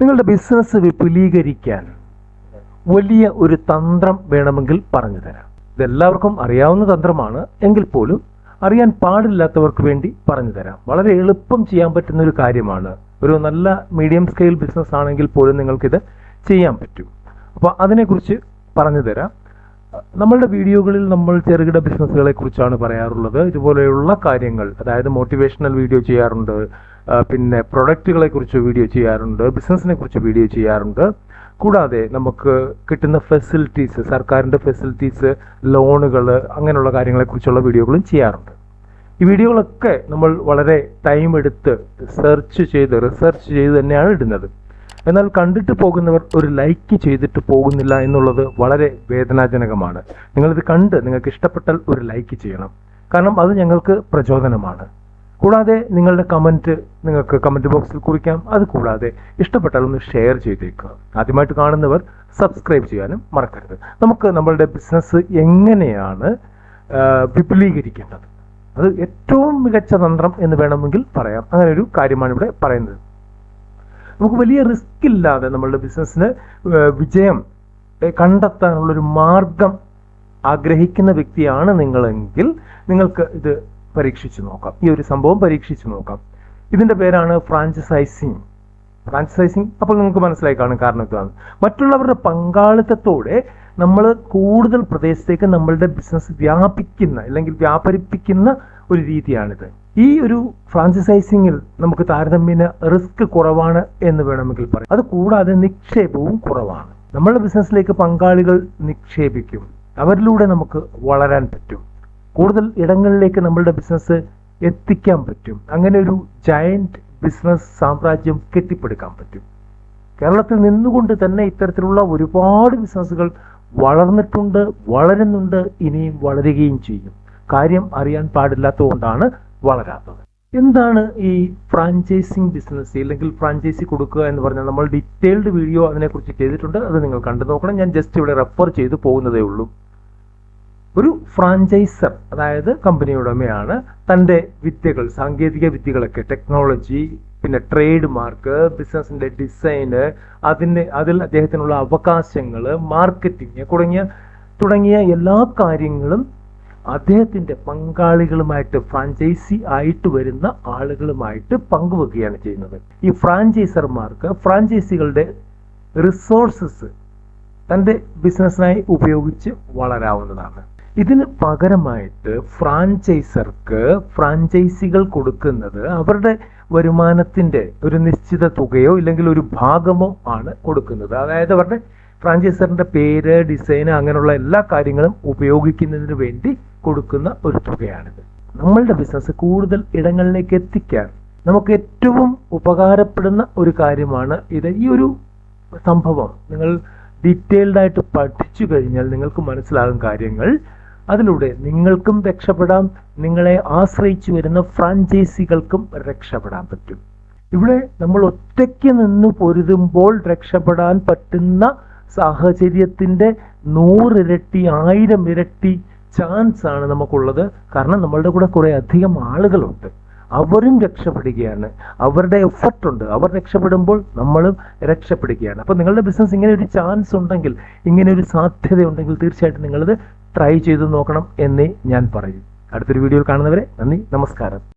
നിങ്ങളുടെ ബിസിനസ് വിപുലീകരിക്കാൻ വലിയ ഒരു തന്ത്രം വേണമെങ്കിൽ പറഞ്ഞു തരാം. ഇതെല്ലാവർക്കും അറിയാവുന്ന തന്ത്രമാണ്. എങ്കിൽ പോലും അറിയാൻ പാടില്ലാത്തവർക്ക് വേണ്ടി പറഞ്ഞു തരാം. വളരെ എളുപ്പം ചെയ്യാൻ പറ്റുന്ന ഒരു കാര്യമാണ്. ഒരു നല്ല മീഡിയം സ്കെയിൽ ബിസിനസ് ആണെങ്കിൽ പോലും നിങ്ങൾക്കിത് ചെയ്യാൻ പറ്റും. അപ്പോൾ അതിനെക്കുറിച്ച് പറഞ്ഞു തരാം. നമ്മളുടെ വീഡിയോകളിൽ നമ്മൾ ചെറുകിട ബിസിനസ്സുകളെ കുറിച്ചാണ് പറയാറുള്ളത്. ഇതുപോലെയുള്ള കാര്യങ്ങൾ അതായത് മോട്ടിവേഷണൽ വീഡിയോ ചെയ്യാറുണ്ട്. പിന്നെ പ്രൊഡക്റ്റുകളെ കുറിച്ച് വീഡിയോ ചെയ്യാറുണ്ട് ബിസിനസ്സിനെ കുറിച്ച് വീഡിയോ ചെയ്യാറുണ്ട്. കൂടാതെ നമുക്ക് കിട്ടുന്ന ഫെസിലിറ്റീസ് സർക്കാരിന്റെ ഫെസിലിറ്റീസ് ലോണുകൾ അങ്ങനെയുള്ള കാര്യങ്ങളെക്കുറിച്ചുള്ള വീഡിയോകളും ചെയ്യാറുണ്ട്. ഈ വീഡിയോകളൊക്കെ നമ്മൾ വളരെ ടൈം എടുത്ത് സെർച്ച് ചെയ്ത് റിസർച്ച് ചെയ്ത് തന്നെയാണ് ഇടുന്നത്. എന്നാൽ കണ്ടിട്ട് പോകുന്നവർ ഒരു ലൈക്ക് ചെയ്തിട്ട് പോകുന്നില്ല എന്നുള്ളത് വളരെ വേദനാജനകമാണ്. നിങ്ങളിത് കണ്ട് നിങ്ങൾക്ക് ഇഷ്ടപ്പെട്ടാൽ ഒരു ലൈക്ക് ചെയ്യണം. കാരണം അത് ഞങ്ങൾക്ക് പ്രചോദനമാണ്. കൂടാതെ നിങ്ങളുടെ കമന്റ് നിങ്ങൾക്ക് കമന്റ് ബോക്സിൽ കുറിക്കാം. അത് കൂടാതെ ഇഷ്ടപ്പെട്ടാൽ ഒന്ന് ഷെയർ ചെയ്തേക്കുക. ആദ്യമായിട്ട് കാണുന്നവർ സബ്സ്ക്രൈബ് ചെയ്യാനും മറക്കരുത്. നമുക്ക് നമ്മളുടെ ബിസിനസ് എങ്ങനെയാണ് വിപുലീകരിക്കേണ്ടത്? അത് ഏറ്റവും മികച്ച തന്ത്രം എന്ന് വേണമെങ്കിൽ പറയാം. അങ്ങനെ ഒരു കാര്യമാണ് ഇവിടെ പറയുന്നത്. നമുക്ക് വലിയ റിസ്ക് ഇല്ലാതെ നമ്മളുടെ ബിസിനസ്സിന് വിജയം കണ്ടെത്താനുള്ളൊരു മാർഗം ആഗ്രഹിക്കുന്ന വ്യക്തിയാണ് നിങ്ങളെങ്കിൽ നിങ്ങൾക്ക് ഇത് പരീക്ഷിച്ചു നോക്കാം. ഈ ഒരു സംഭവം പരീക്ഷിച്ചു നോക്കാം. ഇതിന്റെ പേരാണ് ഫ്രാഞ്ചസൈസിങ്. ഫ്രാഞ്ചസൈസിങ് അപ്പോൾ നിങ്ങൾക്ക് മനസ്സിലായി കാണും കാരണം ഇതാണ് മറ്റുള്ളവരുടെ പങ്കാളിത്തത്തോടെ നമ്മൾ കൂടുതൽ പ്രദേശത്തേക്ക് നമ്മളുടെ ബിസിനസ് വ്യാപിക്കുന്ന അല്ലെങ്കിൽ വ്യാപരിപ്പിക്കുന്ന ഒരു രീതിയാണിത്. ഈ ഒരു ഫ്രാഞ്ചസൈസിങ്ങിൽ നമുക്ക് താരതമ്യേന റിസ്ക് കുറവാണ് എന്ന് വേണമെങ്കിൽ പറയാം. അത് കൂടാതെ നിക്ഷേപവും കുറവാണ്. നമ്മളുടെ ബിസിനസ്സിലേക്ക് പങ്കാളികൾ നിക്ഷേപിക്കും. അവരിലൂടെ നമുക്ക് വളരാൻ പറ്റും. കൂടുതൽ ഇടങ്ങളിലേക്ക് നമ്മളുടെ ബിസിനസ് എത്തിക്കാൻ പറ്റും. അങ്ങനെ ഒരു ജയന്റ് ബിസിനസ് സാമ്രാജ്യം കെട്ടിപ്പടുക്കാൻ പറ്റും. കേരളത്തിൽ നിന്നുകൊണ്ട് തന്നെ ഇത്തരത്തിലുള്ള ഒരുപാട് ബിസിനസ്സുകൾ വളർന്നിട്ടുണ്ട് വളരുന്നുണ്ട് ഇനിയും വളരുകയും ചെയ്യും. കാര്യം അറിയാൻ പാടില്ലാത്തതുകൊണ്ടാണ് വളരാത്തത്. എന്താണ് ഈ ഫ്രാഞ്ചൈസിങ് ബിസിനസ് അല്ലെങ്കിൽ ഫ്രാഞ്ചൈസി കൊടുക്കുക എന്ന് പറഞ്ഞാൽ നമ്മൾ ഡീറ്റെയിൽഡ് വീഡിയോ അതിനെക്കുറിച്ച് ചെയ്തിട്ടുണ്ട്. അത് നിങ്ങൾ കണ്ടു നോക്കണം. ഞാൻ ജസ്റ്റ് ഇവിടെ റെഫർ ചെയ്ത് പോകുന്നതേ ഉള്ളൂ. ഒരു ഫ്രാഞ്ചൈസർ അതായത് കമ്പനി ഉടമയാണ്. തന്റെ വിദ്യകൾ സാങ്കേതിക വിദ്യകളൊക്കെ ടെക്നോളജി പിന്നെ ട്രേഡ് മാർക്ക് ബിസിനസിന്റെ ഡിസൈന് അതിന് അതിൽ അദ്ദേഹത്തിനുള്ള അവകാശങ്ങൾ മാർക്കറ്റിംഗ് തുടങ്ങിയ തുടങ്ങിയ എല്ലാ കാര്യങ്ങളും അദ്ദേഹത്തിന്റെ പങ്കാളികളുമായിട്ട് ഫ്രാഞ്ചൈസി ആയിട്ട് വരുന്ന ആളുകളുമായിട്ട് പങ്കുവെക്കുകയാണ് ചെയ്യുന്നത്. ഈ ഫ്രാഞ്ചൈസർമാർക്ക് ഫ്രാഞ്ചൈസികളുടെ റിസോഴ്സസ് തന്റെ ബിസിനസ്സിനായി ഉപയോഗിച്ച് വളരാവുന്നതാണ്. ഇതിന് പകരമായിട്ട് ഫ്രാഞ്ചൈസർക്ക് ഫ്രാഞ്ചൈസികൾ കൊടുക്കുന്നത് അവരുടെ വരുമാനത്തിന്റെ ഒരു നിശ്ചിത തുകയോ ഇല്ലെങ്കിൽ ഒരു ഭാഗമോ ആണ് കൊടുക്കുന്നത്. അതായത് അവരുടെ ഫ്രാഞ്ചൈസറിന്റെ പേര് ഡിസൈൻ അങ്ങനെയുള്ള എല്ലാ കാര്യങ്ങളും ഉപയോഗിക്കുന്നതിന് വേണ്ടി കൊടുക്കുന്ന ഒരു തുകയാണിത്. നമ്മളുടെ ബിസിനസ് കൂടുതൽ ഇടങ്ങളിലേക്ക് എത്തിക്കാൻ നമുക്ക് ഏറ്റവും ഉപകാരപ്പെടുന്ന ഒരു കാര്യമാണ് ഇത്. ഈ ഒരു സംഭവം നിങ്ങൾ ഡീറ്റെയിൽഡായിട്ട് പഠിച്ചു കഴിഞ്ഞാൽ നിങ്ങൾക്ക് മനസ്സിലാകും കാര്യങ്ങൾ. അതിലൂടെ നിങ്ങൾക്കും രക്ഷപ്പെടാം നിങ്ങളെ ആശ്രയിച്ചു വരുന്ന ഫ്രാഞ്ചൈസികൾക്കും രക്ഷപ്പെടാൻ പറ്റും. ഇവിടെ നമ്മൾ ഒറ്റയ്ക്ക് നിന്ന് പൊരുതുമ്പോൾ രക്ഷപ്പെടാൻ പറ്റുന്ന സാഹചര്യത്തിന്റെ നൂറിരട്ടി ആയിരം ഇരട്ടി ചാൻസ് ആണ് നമുക്കുള്ളത്. കാരണം നമ്മളുടെ കൂടെ കുറേ അധികം ആളുകളുണ്ട്. അവരും രക്ഷപ്പെടുകയാണ്. അവരുടെ എഫർട്ട് ഉണ്ട്. അവർ രക്ഷപ്പെടുമ്പോൾ നമ്മളും രക്ഷപ്പെടുകയാണ്. അപ്പോൾ നിങ്ങളുടെ ബിസിനസ് ഇങ്ങനെ ഒരു ചാൻസ് ഉണ്ടെങ്കിൽ ഇങ്ങനെ ഒരു സാധ്യത ഉണ്ടെങ്കിൽ തീർച്ചയായിട്ടും നിങ്ങളിത് ട്രൈ ചെയ്ത് നോക്കണം എന്നേ ഞാൻ പറയും. അടുത്തൊരു വീഡിയോയിൽ കാണുന്നവരെ നന്ദി നമസ്കാരം.